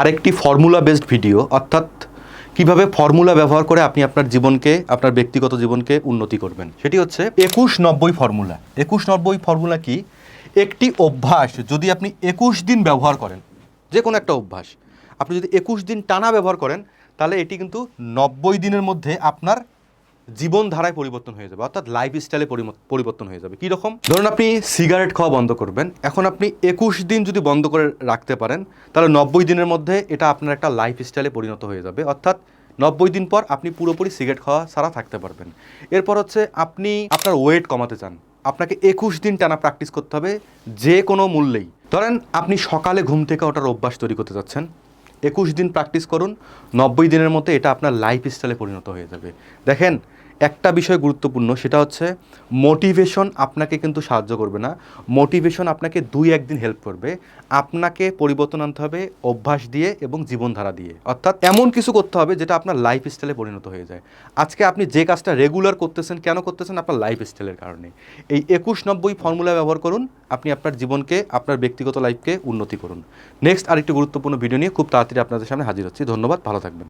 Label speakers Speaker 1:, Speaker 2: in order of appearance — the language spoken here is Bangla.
Speaker 1: আরেকটি ফর্মুলা বেসড ভিডিও অর্থাৎ কীভাবে ফর্মুলা ব্যবহার করে আপনি আপনার জীবনকে, আপনার ব্যক্তিগত জীবনকে উন্নতি করবেন। সেটি হচ্ছে একুশ নব্বই ফর্মুলা একুশ নব্বই ফর্মুলা কি? একটি অভ্যাস, যদি আপনি একুশ দিন ব্যবহার করেন যে কোনো একটা অভ্যাস, আপনি যদি একুশ দিন টানা ব্যবহার করেন, তাহলে এটি কিন্তু নব্বই দিনের মধ্যে আপনার জীবনধারায় পরিবর্তন হয়ে যাবে, অর্থাৎ লাইফ স্টাইলে পরিবর্তন হয়ে যাবে। কীরকম? ধরুন আপনি সিগারেট খাওয়া বন্ধ করবেন, এখন আপনি একুশ দিন যদি বন্ধ করে রাখতে পারেন, তাহলে নব্বই দিনের মধ্যে এটা আপনার একটা লাইফ স্টাইলে পরিণত হয়ে যাবে, অর্থাৎ নব্বই দিন পর আপনি পুরোপুরি সিগারেট খাওয়া ছাড়া থাকতে পারবেন। এরপর হচ্ছে আপনি আপনার ওয়েট কমাতে চান, আপনাকে একুশ দিন টানা প্র্যাকটিস করতে হবে যে কোনো মূল্যেই। ধরেন আপনি সকালে ঘুম থেকে ওটার অভ্যাস তৈরি করতে যাচ্ছেন একুশ দিন প্র্যাকটিস করুন, নব্বই দিনের মধ্যে এটা আপনার লাইফ স্টাইলে পরিণত হয়ে যাবে। দেখেন একটা বিষয় গুরুত্বপূর্ণ, সেটা হচ্ছে মোটিভেশন আপনাকে কিন্তু সাহায্য করবে না। মোটিভেশন আপনাকে দুই একদিন হেল্প করবে। আপনাকে পরিবর্তন আনতে হবে অভ্যাস দিয়ে এবং জীবনধারা দিয়ে। অর্থাৎ এমন কিছু করতে হবে যেটা আপনার লাইফ স্টাইলে পরিণত হয়ে যায়। আজকে আপনি যে কাজটা রেগুলার করতেছেন, কেন করতেছেন আপনার লাইফ স্টাইলের কারণে? এই একুশ নব্বই ফর্মুলা ব্যবহার করুন, আপনি আপনার জীবনকে, আপনার ব্যক্তিগত লাইফকে উন্নতি করুন। নেক্সট আরেকটি গুরুত্বপূর্ণ ভিডিও নিয়ে খুব তাড়াতাড়ি আপনাদের সামনে হাজির হচ্ছি। ধন্যবাদ, ভালো থাকবেন।